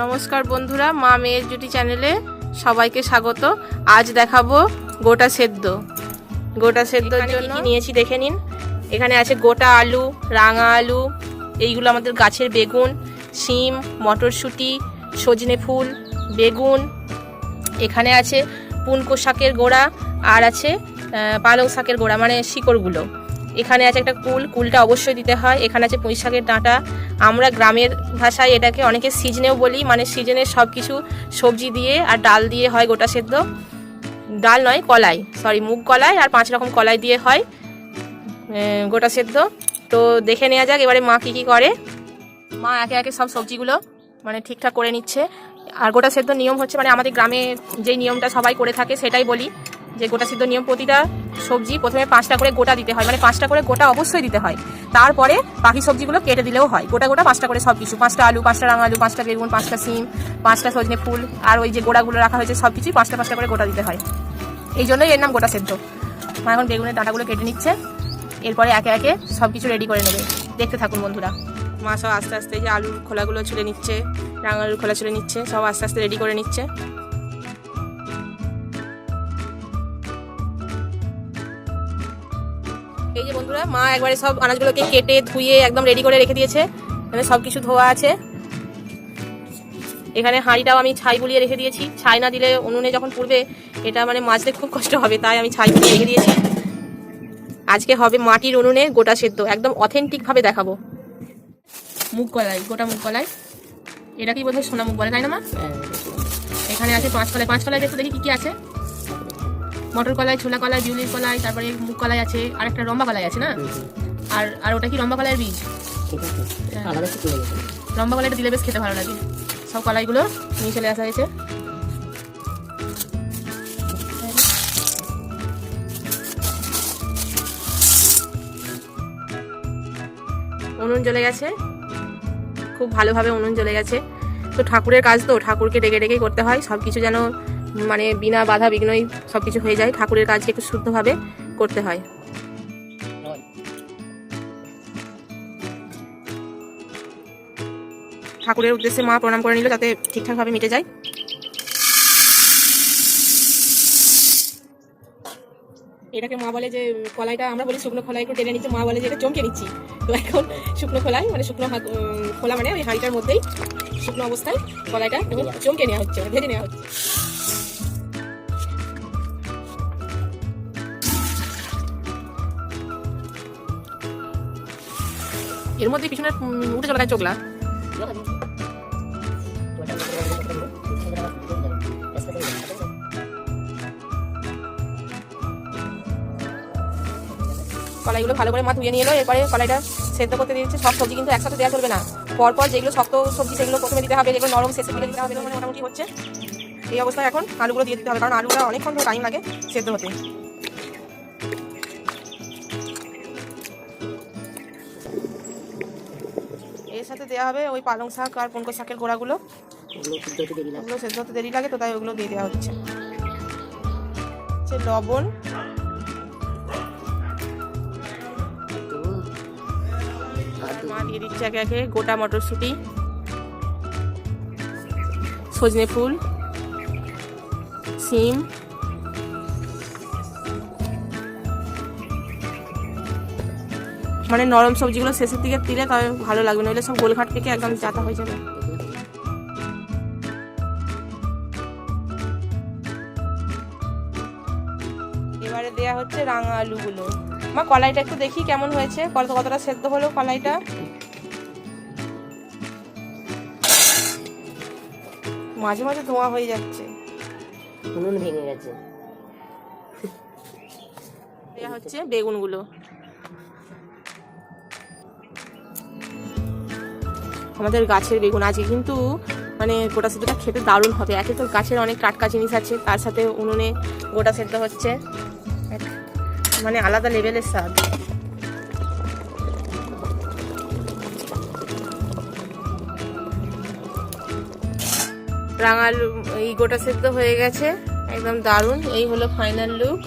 নমস্কার বন্ধুরা মা মেয়ের জুটি চ্যানেলে সবাইকে স্বাগত। আজ দেখাবো গোটা সেদ্ধ। গোটা সেদ্ধর জন্য নিয়েছি দেখে নিন। এখানে আছে গোটা আলু রাঙা আলু এইগুলো আমাদের গাছের বেগুন শিম মটরশুঁটি সজনে ফুল বেগুন। এখানে আছে পুনকো শাকের গোড়া আর আছে পালং শাকের গোড়া মানে শিকড়গুলো। এখানে আছে একটা কুল, কুলটা অবশ্যই দিতে হয়। এখানে আছে পুঁই শাকের ডাঁটা। আমরা গ্রামের ভাষায় এটাকে অনেকে সিজনেও বলি মানে সিজনে সব কিছু সবজি দিয়ে আর ডাল দিয়ে হয় গোটা সেদ্ধ। ডাল নয়, কলাই। সরি মুগ কলাই আর পাঁচ রকম কলাই দিয়ে হয় গোটা সেদ্ধ। তো দেখে নেওয়া যাক এবারে মা কী কী করে। মা একে একে সব সবজিগুলো মানে ঠিকঠাক করে নিচ্ছে। আর গোটা সেদ্ধ নিয়ম হচ্ছে মানে আমাদের গ্রামে যেই নিয়মটা সবাই করে থাকে, সেটাই বলি। যে গোটা সিদ্ধ নিয়ম প্রতিটা সবজি প্রথমে পাঁচটা করে গোটা দিতে হয়। মানে পাঁচটা করে গোটা অবশ্যই দিতে হয়। তারপরে বাকি সবজিগুলো কেটে দিলেও হয়। গোটা গোটা পাঁচটা করে সব কিছু পাঁচটা আলু, পাঁচটা রাঙা আলু, পাঁচটা বেগুন, পাঁচটা সিম, পাঁচটা সজনে ফুল আর ওই যে গোড়াগুলো রাখা হয়েছে সব কিছুই পাঁচটা পাঁচটা করে গোটা দিতে হয়। এই জন্যই এর নাম গোটা সেদ্ধ। মা এখন বেগুনের ডাঁটাগুলো কেটে নিচ্ছে। এরপরে একে একে সব কিছু রেডি করে নেবে। দেখতে থাকুন বন্ধুরা। মা সব আস্তে আস্তে যে আলুর খোলাগুলো ছুলে নিচ্ছে, রাঙা আলুর খোলা ছুলে নিচ্ছে, সব আস্তে আস্তে রেডি করে নিচ্ছে। এই যে বন্ধুরা মা একবারে সব আনাজগুলোকে কেটে ধুয়ে একদম রেডি করে রেখে দিয়েছে। এখানে সব কিছু ধোয়া আছে। এখানে হাঁড়িটাও আমি ছাই বুলিয়ে রেখে দিয়েছি। ছাই না দিলে উনুনে যখন পুড়বে এটা মানে মাজতে খুব কষ্ট হবে তাই আমি ছাই বুলিয়ে রেখে দিয়েছি। আজকে হবে মাটির উনুনে গোটা সেদ্ধ একদম অথেন্টিক ভাবে দেখাবো। মুগ কলাই গোটা মুগ কলাই। এটা কি বোধহয় সোনা মুগ বলে তাই না মা? এখানে আছে পাঁচ কলাই। পাঁচ কলাই দেখো দেখি কি কি আছে। মটর কলাই ছোলা কলাই বিউলির কলাই তারপরে মুগ কলাই আছে আর একটা লম্বা কলাই আছে না? আর আর ওটা কি লম্বা কলাইয়ের বীজ? লেগেছে লম্বা কলাইটা দিলে বেশ খেতে ভালো লাগে। সব কলাইগুলো নিয়ে চলে আসা হয়েছে। উনুন জ্বলে গেছে। খুব ভালোভাবে উনুন জ্বলে গেছে। তো ঠাকুরের কাজ তো ঠাকুরকে ডেকে ডেকেই করতে হয়। সব কিছু যেন মানে বিনা বাধা বিঘ্নই সব কিছু হয়ে যায়। ঠাকুরের কাজকে একটু শুদ্ধভাবে করতে হয়। ঠাকুরের উদ্দেশ্যে মা প্রণাম করে নিল যাতে ঠিকঠাকভাবে মিটে যায়। এটাকে মা বলে যে, কলাইটা আমরা বলি শুকনো খোলাই একটু টেনে নিচ্ছে মা বলে যে এটা চমকে নিচ্ছি তো এখন শুকনো খোলাই মানে শুকনো খোলা মানে ওই হাঁড়িটার মধ্যেই শুকনো অবস্থায় কলাইটা চমকে নেওয়া হচ্ছে মানে ভেজে নেওয়া হচ্ছে। এর মধ্যে পিছনে উঠে চলে গেছে চোখলা কলাইগুলো ভালো করে মা ধুয়ে নিয়ে এলো, এরপরে কলাইটা সেদ্ধ করতে দিয়েছে। সব সবজি কিন্তু একসাথে দেওয়া চলবে না। পরপর যেগুলো শক্ত সবজি, সেগুলো প্রথমে দিতে হবে, যেগুলো নরম শেষে দিতে হবে মোটামুটি হচ্ছে। এই অবস্থায় এখন আলুগুলো দিয়ে দিতে হবে, কারণ আলুগুলো অনেকক্ষণ ধরে টাইম লাগে সেদ্ধ হতে। এর সাথে দেওয়া হবে ওই পালং শাক আর পঙ্কজ শাকের গোড়াগুলো। ওগুলো সিদ্ধ হতে দেরি লাগে তো তাই ওগুলো দিয়ে দেওয়া হচ্ছে। লবণ। মা দিয়ে দিচ্ছে একে একে গোটা মটরশুঁটি। সজনে ফুল। সিম। মানে নরম সবজিগুলো শেষের দিকে দিলে তবে ভালো লাগবে নইলে সব গোলঘাট থেকে একদম জাতা হয়ে যাবে। এবারে দেয়া হচ্ছে রাঙা আলুগুলো। মা কলাইটা একটু দেখি কেমন হয়েছে কত কতটা সেদ্ধ হলো কলাইটা? মাঝে মাঝে ধোঁয়া হয়ে যাচ্ছে। উনুন ভেঙে গেছে। দেওয়া হচ্ছে বেগুনগুলো। আমাদের গাছের বেগুন আজকে কিন্তু মানে গোটা সেদ্ধটা খেতে দারুণ হবে। একে তো গাছের অনেক টাটকা জিনিস আছে, তার সাথে উনুনে গোটা সেদ্ধ হচ্ছে মানে আলাদা লেভেলের স্বাদ। রাঙাল, এই গোটা সেদ্ধ হয়ে গেছে, একদম দারুণ। এই হলো ফাইনাল লুক